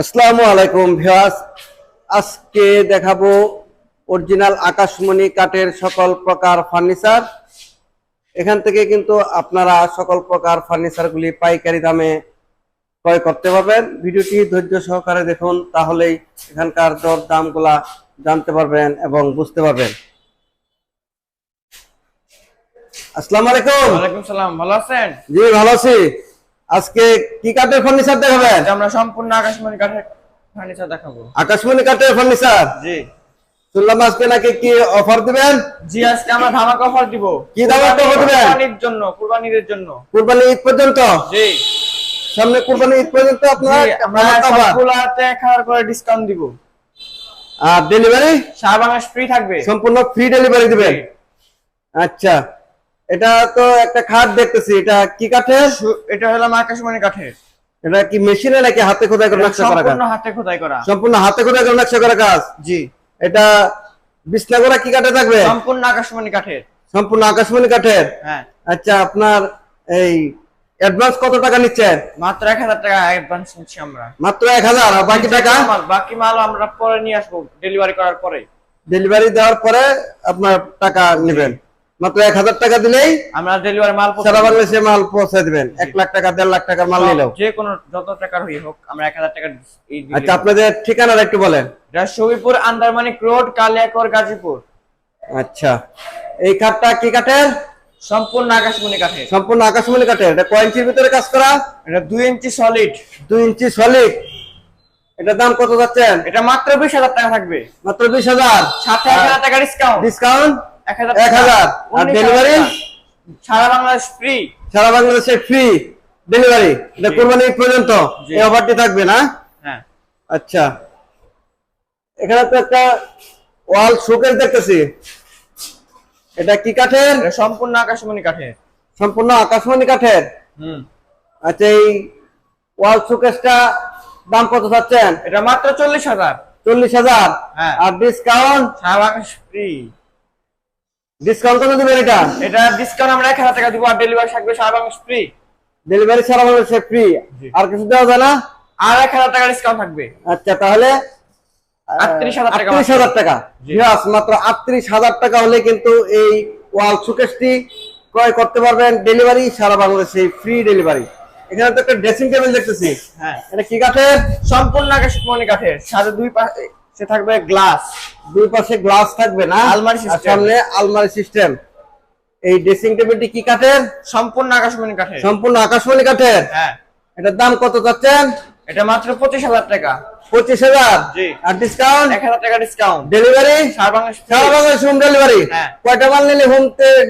আসসালামু আলাইকুম ভিউয়ার্স। আজকে দেখাবো অরিজিনাল আকাশমণি কাঠের সকল প্রকার ফার্নিচার। এখান থেকে কিন্তু আপনারা সকল প্রকার ফার্নিচারগুলি পাইকারি দামে ক্রয় করতে পারবেন। ভিডিওটি ধৈর্য সহকারে দেখুন তাহলেই এখানকার দর দামগুলা জানতে পারবেন এবং বুঝতে পারবেন। আসসালামু আলাইকুম। ওয়ালাইকুম সালাম ভালো আছেন? জি ভালো আছি। আজকে কি কাঠের ফার্নিচার দেখাবেন? আমরা সম্পূর্ণ আকাশমণি কাঠের ফার্নিচার দেখাবো। আকাশমণি কাঠের ফার্নিচার জি। শুনলাম আজকে নাকি কি অফার দিবেন? জি আজকে আমরা ধামাকা অফার দিব। কি ধামাকা offer দিবেন? কুরবানির জন্য কুরবানির জন্য। কুরবানি ঈদ পর্যন্ত? জি। সামনে কুরবানি ঈদ পর্যন্ত আপনার আমরা সবগুলাতে এক হাজার করে ডিসকাউন্ট দিব। আর ডেলিভারি সারা বাংলাদেশ ফ্রি থাকবে। সম্পূর্ণ ফ্রি ডেলিভারি দিবেন। আচ্ছা। এটা তো একটা খাট দেখতেছি এটা কি কাঠের? এটা হলো আকাশমণি কাঠের। এটা কি মেশিনে নাকি হাতে খোদাই করে নকশা করা সম্পূর্ণ হাতে খোদাই করা। সম্পূর্ণ হাতে খোদাই করে নকশা করা কাজ? জি। এটা বিছনা করা কি কাঠে থাকবে? সম্পূর্ণ আকাশমণি কাঠের। সম্পূর্ণ আকাশমণি কাঠের? হ্যাঁ। আচ্ছা আপনার এই অ্যাডভান্স কত টাকা নিচ্ছেন? মাত্র এক হাজার টাকা অ্যাডভান্স নিচ্ছি আমরা। মাত্র এক হাজার আর বাকি টাকা? মাল, বাকি মাল আমরা পরে নিয়ে আসব ডেলিভারি করার পরে। ডেলিভারি দেওয়ার পরে আপনার টাকা নেবেন। মাত্র এক হাজার টাকা দিলেই আমরা ডেলিভারি মাল সারা বাংলাদেশে মাল পৌঁছে দিবেন। এক লাখ টাকা দেড় লাখ টাকার মাল নিলেও। যে কোনো যত টাকার হই হোক আমরা এক হাজার টাকা আচ্ছা আপনাদের ঠিকানাটা একটু বলেন। এটা শহীদপুর আন্দারমানিক রোড কালিয়াকর গাজীপুর। আচ্ছা। এই কাঠটা কি কাঠের? সম্পূর্ণ আকাশমণি কাঠের। সম্পূর্ণ আকাশমণি কাঠের। এটা কয় ইঞ্চির ভিতরে কাজ করা? এটা দুই ইঞ্চি সলিড দুই ইঞ্চি সলিড এটার দাম কত যাচ্ছেন? এটা মাত্র বিশ হাজার টাকা থাকবে। মাত্র বিশ হাজার। এক হাজার টাকা ডিসকাউন্ট ডিসকাউন্ট এক হাজার আর delivery? সারা বাংলাদেশ ফ্রি সারা বাংলাদেশে ফ্রি ডেলিভারি এটা কোরবানি পর্যন্ত। এই অফারটি থাকবে না? হ্যাঁ। আচ্ছা। এখানে তো একটা ওয়াল শোকেস দেখতেছি। এটা কি কাঠের? সম্পূর্ণ আকাশমণি কাঠের। সম্পূর্ণ আকাশমণি কাঠের। হুম। আচ্ছা এই ওয়াল শোকেসটা দাম কত চাচ্ছেন? এটা মাত্র চল্লিশ হাজার। চল্লিশ হাজার। হ্যাঁ। আর ডিসকাউন্ট সারা বাংলাদেশ ফ্রি ডিসকাউন্ট কত দিবেন এটা? এটা ডিসকাউন্ট আমরা এক হাজার টাকা দিব আর ডেলিভারি থাকবে সারা বাংলাদেশ ফ্রি ডেলিভারি সারা বাংলাদেশে ফ্রি আর কিছু দেওয়া যায় না? আর এক হাজার টাকা ডিসকাউন্ট থাকবে। আচ্ছা তাহলে আটত্রিশ হাজার টাকা আটত্রিশ হাজার টাকা। জি। মাত্র আটত্রিশ হাজার টাকা হলে কিন্তু এই ওয়াল শোকেসটি ক্রয় করতে পারবেন। ডেলিভারি সারা বাংলাদেশে ফ্রি ডেলিভারি এখানে তো একটা ড্রেসিং টেবিল দেখতেছি। হ্যাঁ। এটা কি কাঠের? সম্পূর্ণ কাঠের। সাথে দুই পাশে সে থাকবে গ্লাস। দুই পাশে গ্লাস থাকবে না? আলমারি সামনে আলমারি সিস্টেম এই ড্রেসিং টেবিলটি কি কাঠের? সম্পূর্ণ আকাশমণি কাঠের। সম্পূর্ণ আকাশমণি কাঠের? হ্যাঁ। এটার দাম কত চাচ্ছেন? এটা মাত্র পঁচিশ হাজার টাকা। পঁচিশ হাজার? জি। আর ডিসকাউন্ট এক হাজার টাকা ডিসকাউন্ট ডেলিভারি সারা বাংলাদেশ হোম ডেলিভারি হ্যাঁ। কয়টা মাল নিলে হোম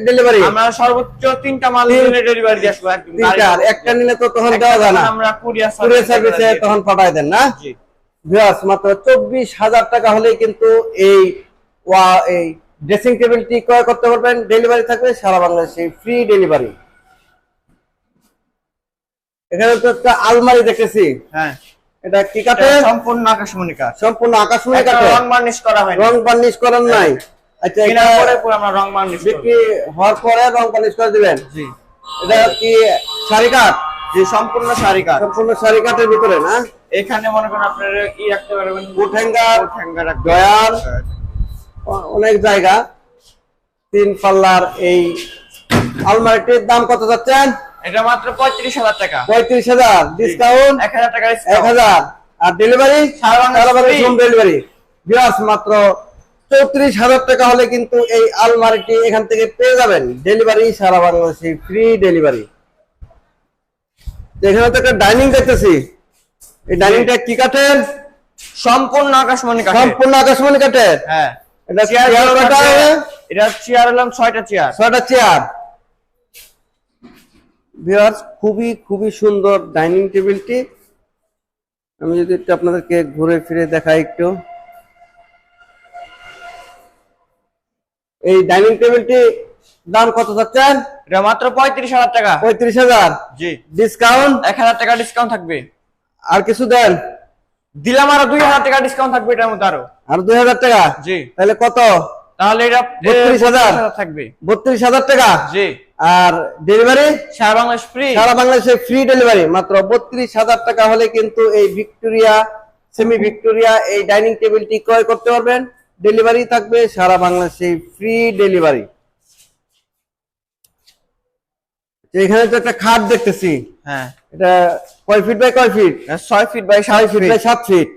ডেলিভারি আমরা সর্বোচ্চ তিনটা মাল নিলে ডেলিভারি দিয়ে আসব একদম একটা নিলে তো তখন দেওয়া যায় না। আমরা কুরিয়ার কুরিয়ার সার্ভিসে তখন পাঠায় দেন না? জি। ভিউয়ার্স মাত্র চব্বিশ হাজার টাকা হলেই কিন্তু এই ওয়া এই ড্রেসিং টেবিলটি ক্রয় করতে পারবেন। ডেলিভারি থাকবে সারা বাংলাদেশে ফ্রি ডেলিভারি এখানে তো একটা আলমারি দেখেছি হ্যাঁ। এটা কি কাঠের? সম্পূর্ণ আকাশমণি কাঠ। সম্পূর্ণ আকাশমণি কাঠের। রং বার্নিশ করা হয় রং বার্নিশ করার নাই। আচ্ছা এটা কেনার পরে পুরো আমরা রং বার্নিশ বিক্রি হওয়ার পরে রং বার্নিশ করে দিবেন? জি। এটা কি শাড়ি কাঠ? জি সম্পূর্ণ শাড়ি কাঠ। সম্পূর্ণ শাড়ি কাঠের ভিতরে না? এখানে মনে করেন আপনারা কি রাখতে পারবেন? কোট কোট পারবেন। অ- অনেক জায়গা। তিন পাল্লার এই আলমারিটির দাম কত যাচ্ছেন? এটা মাত্র পঁয়ত্রিশ হাজার টাকা। পঁয়ত্রিশ হাজার। ডিসকাউন্ট এক হাজার টাকা এক হাজার। আর ডেলিভারি। হোম ডেলিভারি বিরাজ মাত্র চৌত্রিশ হাজার টাকা হলে কিন্তু এই আলমারিটি এখান থেকে পেয়ে যাবেন। ডেলিভারি সারা বাংলাদেশে ফ্রি ডেলিভারি এখানে তো একটা ডাইনিং দেখতেছি। এই ডাইনিংটা কি কাঠের? সম্পূর্ণ আকাশমণি কাঠ সম্পূর্ণ আকাশমণি কাঠের? হ্যাঁ। এটা চেয়ার চেয়ার এটা চেয়ার হলাম ছয়টা চেয়ার ছয়টা চেয়ার ভিউয়ার্স খুবই খুবই সুন্দর ডাইনিং টেবিলটি। আমি যদি একটু আপনাদেরকে ঘুরে ফিরে দেখাই একটু। এই ডাইনিং টেবিলটি দাম কত চাচ্ছেন? এটা মাত্র পঁয়ত্রিশ হাজার টাকা। পঁয়ত্রিশ হাজার? জি। ডিসকাউন্ট এক হাজার টাকা ডিসকাউন্ট থাকবে। আর কিছু দেন? দিলাম আরও দুই হাজার টাকা ডিসকাউন্ট থাকবে এটার মধ্যে আরও। আর দুই হাজার টাকা? জি। তাহলে কত? তাহলে এটা এ, 32,000 থাকবে। বত্রিশ হাজার টাকা? জি। আর ডেলিভারি সারা বাংলাদেশ ফ্রি সারা বাংলাদেশে ফ্রি ডেলিভারি মাত্র বত্রিশ হাজার টাকা হলে কিন্তু এই ভিক্টোরিয়া সেমি ভিক্টোরিয়া এই ডাইনিং টেবিলটি ক্রয় করতে পারবেন। ডেলিভারি থাকবে সারা বাংলাদেশে ফ্রি ডেলিভারি এখানে তো একটা খাট দেখতেছি। হ্যাঁ। এটা কয় ফিট বাই কয় ফিট ছয় ফিট বাই ছয় ফিট বাই সাত ফিট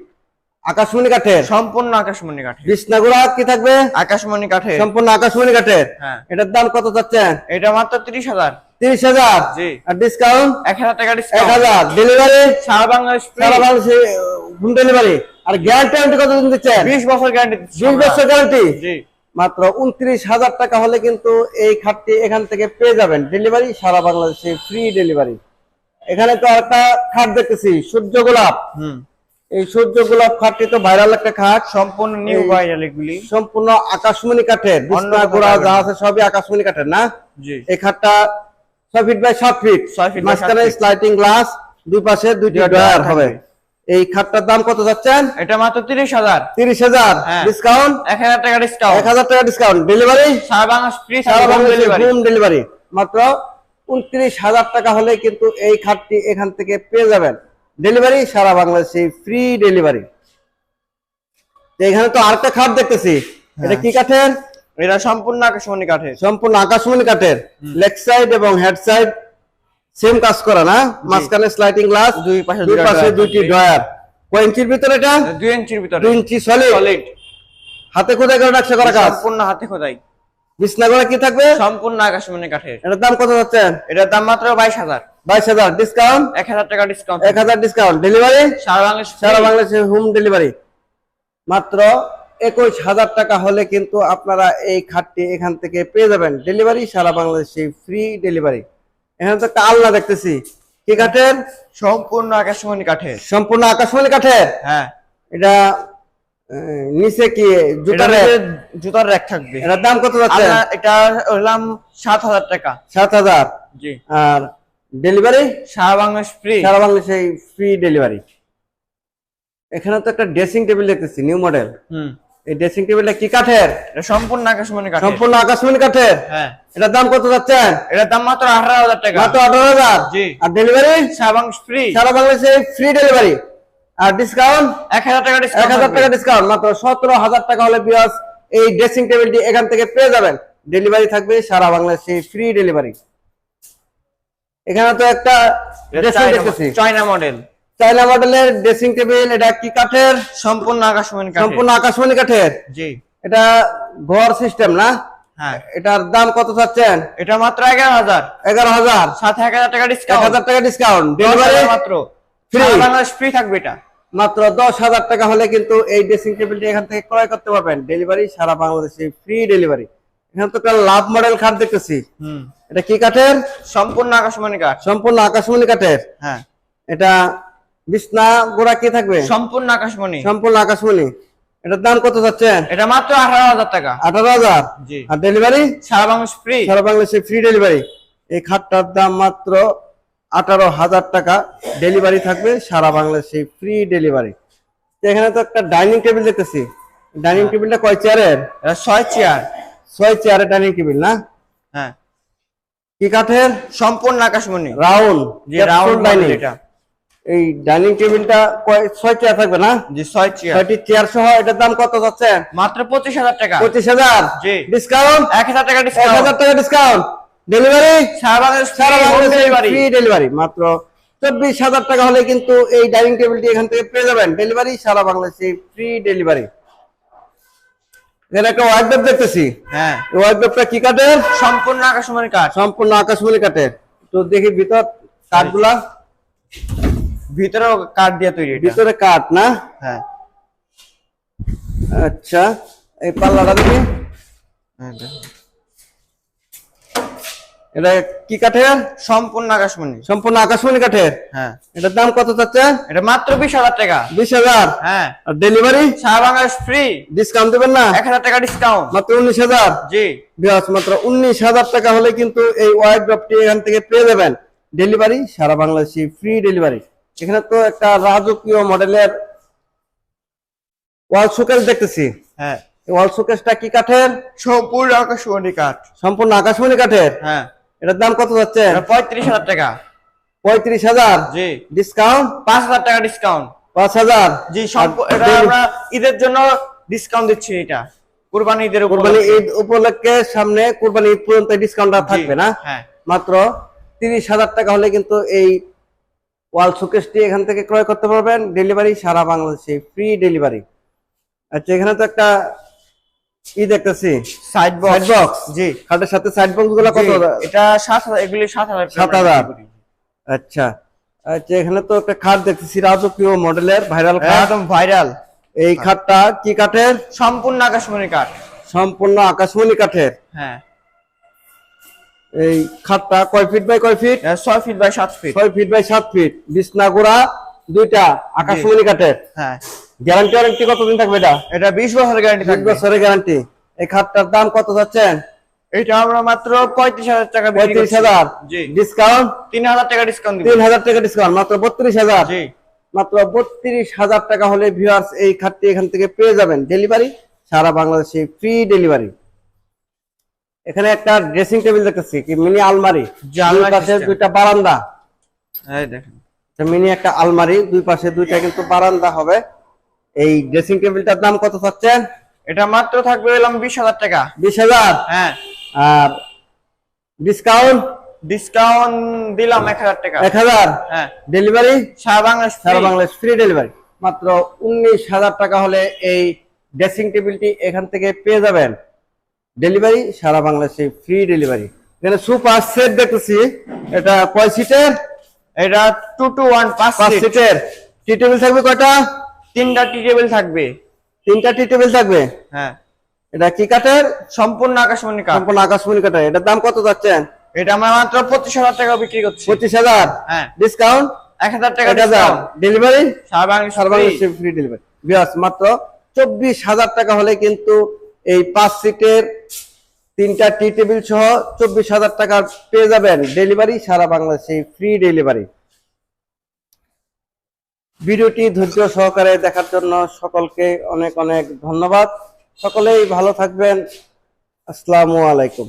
আকাশমণি কাঠের। সম্পূর্ণ আকাশমণি কাঠের। বিছনাগুড়া কি থাকবে? আকাশমণি কাঠের। সম্পূর্ণ আকাশমণি কাঠের। হ্যাঁ। এটার দাম কত চাচ্ছেন এটা মাত্র তিরিশ হাজার। তিরিশ হাজার? জি। আর ডিসকাউন্ট এক হাজার টাকা এক হাজার। ডেলিভারি সারা বাংলাদেশ সারা বাংলাদেশে হোম ডেলিভারি আর গ্যারান্টি কত দিন দিচ্ছেন? বিশ বছর গ্যারান্টি বিশ বছর গ্যারান্টি জি। মাত্র উনত্রিশ হাজার টাকা হলে কিন্তু এই খাটটি এখান থেকে পেয়ে যাবেন। ডেলিভারি সারা বাংলাদেশে ফ্রি ডেলিভারি এখানে তো একটা খাট দেখতেছি সূর্য গোলাপ। এই সূর্য গোলাপ খাটটি তো ভাইরাল একটা খাট। সম্পূর্ণ নিউ ভাইরাল এগুলি। সম্পূর্ণ আকাশমণি কাঠের। কোথাও গোড়া যা আছে সবই আকাশমণি কাঠের না? এই খাটটা ছয় ফিট বাই সাত ফিট মাঝখানে। স্লাইডিং গ্লাস দুই পাশে দুইটি ডয়ার হবে। এই খাটটার দাম কত যাচ্ছেন? এটা মাত্র তিরিশ হাজার। তিরিশ হাজার। হ্যাঁ। ডিসকাউন্ট এক হাজার টাকা এক ডিসকাউন্ট হাজার টাকা ডিসকাউন্ট ডেলিভারি সারা বাংলাদেশ ফ্রি সারা ডেলিভারি হোম ডেলিভারি মাত্র উনত্রিশ হাজার টাকা হলে কিন্তু এই খাটটি এখান থেকে পেয়ে যাবেন। ডেলিভারি সারা বাংলাদেশে ফ্রি ডেলিভারি এখানে তো আরেকটা খাট দেখতেছি। হ্যাঁ। এটা কি কাঠের? এটা সম্পূর্ণ আকাশমণি কাঠের। সম্পূর্ণ আকাশমণি কাঠের। লেগ সাইড এবং হেড সাইড সেম কাজ করা না? মাঝখানে স্লাইডিং গ্লাস দুই পাশে দুই পাশে দুইটি। ড্রয়ার কয় ইঞ্চির ভিতরে এটা? দুই ইঞ্চির ভিতরে। দুই ইঞ্চি সলিড হাতে কোথায় করে নকশা করা কাজ? সম্পূর্ণ হাতে খোদাই। বিছনা করে কি থাকবে? সম্পূর্ণ আকাশমণি কাঠের। এটার দাম কত যাচ্ছেন এটার দাম মাত্র বাইশ হাজার। বাইশ হাজার। ডিসকাউন্ট এক হাজার টাকা ডিসকাউন্ট এক হাজার ডিসকাউন্ট ডেলিভারি সারা বাংলাদেশ সারা বাংলাদেশে হোম ডেলিভারি মাত্র একুশ হাজার টাকা হলে কিন্তু আপনারা এই খাটটি এখান থেকে পেয়ে যাবেন। ডেলিভারি সারা বাংলাদেশে ফ্রি ডেলিভারি এখানে তো একটা দেখতেছি। কি কাঠের? সম্পূর্ণ আকাশমণি কাঠের। সম্পূর্ণ আকাশমণি কাঠের? হ্যাঁ। এটা নিচে কি জুতার? জুতার র্যাক থাকবে। এটার দাম কত যাচ্ছে? এটা হলাম সাত হাজার টাকা। সাত হাজার? জি। আর ডেলিভারি? সারা বাংলাদেশ ফ্রি সারা বাংলাদেশে ফ্রি ডেলিভারি এখানে তো একটা ড্রেসিং টেবিল দেখতেছি নিউ মডেল। হুম। এই ড্রেসিং টেবিলটা কি কাঠের? এটা সম্পূর্ণ আকাশমণি কাঠের। সম্পূর্ণ আকাশমণি কাঠের? হ্যাঁ। এটার দাম কত যাচ্ছেন? এটার দাম মাত্র আঠারো হাজার টাকা। মাত্র আঠারো হাজার? জি। আর ডেলিভারি বাংলাদেশ ফ্রি সারা বাংলাদেশে ফ্রি ডেলিভারি আর ডিসকাউন্ট এক হাজার টাকা এক ডিসকাউন্ট হাজার টাকা ডিসকাউন্ট মাত্র সতেরো হাজার টাকা হলে বিয়াস এই ড্রেসিং টেবিলটি এখান থেকে পেয়ে যাবেন। ডেলিভারি থাকবে সারা বাংলাদেশে ফ্রি ডেলিভারি এখানে তো একটা ড্রেসিং দেখতেছি। চায়না মডেল চাইনা মডেলের ড্রেসিং টেবিল এটা কি কাঠের? সম্পূর্ণ আকাশমণি কাঠের। সম্পূর্ণ আকাশমণি কাঠের? জি। এটা ঘর সিস্টেম না? হ্যাঁ। এটার দাম কত চাচ্ছেন? এটা মাত্র এগারো হাজার। এগারো হাজার। সাথে এক হাজার টাকা এক ডিসকাউন্ট হাজার টাকা ডিসকাউন্ট ডেলিভারি মাত্র। সারা বাংলাদেশ ফ্রি থাকবে এটা। মাত্র দশ হাজার টাকা হলে কিন্তু এই ড্রেসিং টেবিলটি এখান থেকে ক্রয় করতে পারবেন। ডেলিভারি সারা বাংলাদেশে ফ্রি ডেলিভারি এখানে তো একটা লাভ মডেল খাট দেখতেছি। হুম। এটা কি কাঠের? সম্পূর্ণ আকাশমণি কাঠ। সম্পূর্ণ আকাশমণি কাঠের। হ্যাঁ। এটা বিছনা গোড়া কি থাকবে? সম্পূর্ণ আকাশমণি। সম্পূর্ণ আকাশমণি। এটার দাম কত যাচ্ছেন এটা মাত্র আঠারো হাজার টাকা। আঠারো হাজার? আর ডেলিভারি সারা বাংলাদেশ ফ্রি সারা বাংলাদেশে ফ্রি ডেলিভারি এই খাটটার দাম মাত্র আঠারো হাজার টাকা। ডেলিভারি থাকবে সারা বাংলাদেশে ফ্রি ডেলিভারি এখানে তো একটা ডাইনিং টেবিল দেখতেছি। ডাইনিং টেবিলটা কয় চেয়ারের ছয় চেয়ার ছয় চেয়ারের ডাইনিং টেবিল না? হ্যাঁ। কি কাঠের? সম্পূর্ণ আকাশমণি। রাউন্ড রাউন্ড ডাইনিং এটা। এই ডাইনিং টেবিলটা কয় ছয় চেয়ার থাকবে না? জি ছয় চেয়ার। ছয়টি চেয়ার সহ এটার দাম কত যাচ্ছে? মাত্র পঁচিশ হাজার টাকা। পঁচিশ হাজার? জি। ডিসকাউন্ট এক হাজার টাকা এক ডিসকাউন্ট হাজার টাকা ডিসকাউন্ট ডেলিভারি সারা বাংলাদেশ ডেলিভারি ফ্রি ডেলিভারি মাত্র চব্বিশ হাজার টাকা হলে কিন্তু এই ডাইনিং টেবিলটি এখান থেকে পেয়ে যাবেন। ডেলিভারি সারা বাংলাদেশে ফ্রি ডেলিভারি এখানে একটা দেখতেছি। হ্যাঁ। কি কাঠের? সম্পূর্ণ আকাশমণি কাঠ। সম্পূর্ণ আকাশমণি কাঠের। তো দেখি ভিতর কাঠগুলা। ভিতরেও কাঠ দিয়ে তৈরি ভিতরে কাঠ না? হ্যাঁ। আচ্ছা এই পাল্লাটা দেখি। এটা কি কাঠের? সম্পূর্ণ আকাশমণি। সম্পূর্ণ আকাশমণি কাঠের? হ্যাঁ। এটার দাম কত চাচ্ছে? এটা মাত্র বিশ হাজার টাকা। বিশ হাজার? হ্যাঁ। আর ডেলিভারি সারা বাংলাদেশ ফ্রি ডিসকাউন্ট দেবেন না? এক হাজার টাকা ডিসকাউন্ট মাত্র উনিশ হাজার? জি। বিয়াস মাত্র উনিশ হাজার টাকা হলে কিন্তু এই ওয়াইড ড্রপটি এখান থেকে পেয়ে যাবেন। ডেলিভারি সারা বাংলাদেশে ফ্রি ডেলিভারি এখানে তো একটা রাজকীয় মডেলের ওয়াল শোকেস দেখতেছি। হ্যাঁ। ওয়াল শোকেসটা কি কাঠের? সম্পূর্ণ আকাশমণি কাঠ। সম্পূর্ণ আকাশমণি কাঠের? হ্যাঁ। এটার দাম কত যাচ্ছে? পঁয়ত্রিশ হাজার টাকা। পঁয়ত্রিশ হাজার? জি। ডিসকাউন্ট পাঁচ হাজার টাকা ডিসকাউন্ট পাঁচ হাজার? জি এটা আমরা ঈদের জন্য ডিসকাউন্ট দিচ্ছি এটা। কুরবানি ঈদের কোরবানি। ঈদ উপলক্ষে সামনে কোরবানি ঈদ পর্যন্ত ডিসকাউন্ট থাকবে না? হ্যাঁ। মাত্র তিরিশ হাজার টাকা হলে কিন্তু এই ওয়াল শোকেসটি এখান থেকে ক্রয় করতে পারবেন। ডেলিভারি সারা বাংলাদেশে ফ্রি ডেলিভারি। আচ্ছা এখানে তো একটা ই দেখতেছি। সাইড সাইড বক্স বক্স জি। খাটের সাথে সাইড বক্সগুলো কত? এটা সাত হাজার এগুলি সাত হাজার টাকা সাত হাজার। আচ্ছা আচ্ছা এখানে তো একটা খাট দেখতেছি রাজকীয় মডেলের ভাইরাল খাট। একদম ভাইরাল এই খাটটা কি কাঠের? সম্পূর্ণ আকাশমণি কাঠ। সম্পূর্ণ আকাশমণি কাঠের। হ্যাঁ। এই খাটটা কয় ফিট বাই কয় ফিট ছয় ফিট বাই সাত ফিট ছয় ফিট বাই সাত ফিট বিছনা গোড়া দুইটা আকাশমণি কাঠের। হ্যাঁ। গ্যারান্টি ওয়ারেন্টি কতদিন থাকবে এটা? এটা বিশ বছরের গ্যারান্টি বিশ বছরের গ্যারান্টি এই খাটটার দাম কত যাচ্ছেন? এটা আমরা মাত্র পঁয়ত্রিশ হাজার টাকা পঁয়ত্রিশ হাজার। ডিসকাউন্ট তিন হাজার টাকা ডিসকাউন্ট তিন হাজার টাকা ডিসকাউন্ট মাত্র বত্রিশ হাজার। মাত্র বত্রিশ হাজার টাকা হলে ভিউয়ার্স এই খাটটি এখান থেকে পেয়ে যাবেন। ডেলিভারি সারা বাংলাদেশে ফ্রি ডেলিভারি এখানে একটা ড্রেসিং টেবিল দেখতেছি কি মিনি আলমারি। জি, আলমারি পাশে দুইটা বারান্দা। এই দেখেন। মিনি একটা আলমারি দুই পাশে দুইটা কিন্তু বারান্দা হবে। এই ড্রেসিং টেবিলটার দাম কত চাচ্ছেন? এটা মাত্র থাকবে এলাম বিশ হাজার টাকা। বিশ হাজার? হ্যাঁ। আর ডিসকাউন্ট ডিসকাউন্ট দিলাম এক হাজার টাকা। এক হাজার? হ্যাঁ। ডেলিভারি সারা বাংলাদেশ সারা বাংলাদেশ ফ্রি ডেলিভারি মাত্র উনিশ হাজার টাকা হলে এই ড্রেসিং টেবিলটি এখান থেকে পেয়ে যাবেন। ডেলিভারি সারা বাংলাদেশে ফ্রি ডেলিভারি এখানে সুপার সেট দেখতেছি। এটা কয় সিটের এটা টু টু ওয়ান পাঁচ সিটের টি টেবিল থাকবে কয়টা? তিনটা টি টেবিল থাকবে। তিনটা টি টেবিল থাকবে? হ্যাঁ। এটা কি কাঠের? সম্পূর্ণ আকাশমণি কাঠ। সম্পূর্ণ আকাশমণি কাঠের। এটার দাম কত যাচ্ছেন এটা আমরা মাত্র পঁচিশ হাজার টাকা বিক্রি করছি। পঁচিশ হাজার? হ্যাঁ। ডিসকাউন্ট এক হাজার টাকা ডিসকাউন্ট ডেলিভারি সারা বাংলাদেশ সারা বাংলাদেশে ফ্রি ডেলিভারি বিয়াস মাত্র চব্বিশ হাজার টাকা হলে কিন্তু এই পাঁচ সিটের তিনটা টি টেবিল সহ চব্বিশ হাজার টাকা পেয়ে যাবেন ডেলিভারি সারা বাংলাদেশে ফ্রি ডেলিভারি ভিডিওটি ধৈর্য সহকারে দেখার জন্য সকলকে অনেক অনেক ধন্যবাদ। সকলেই ভালো থাকবেন। আসসালামু আলাইকুম।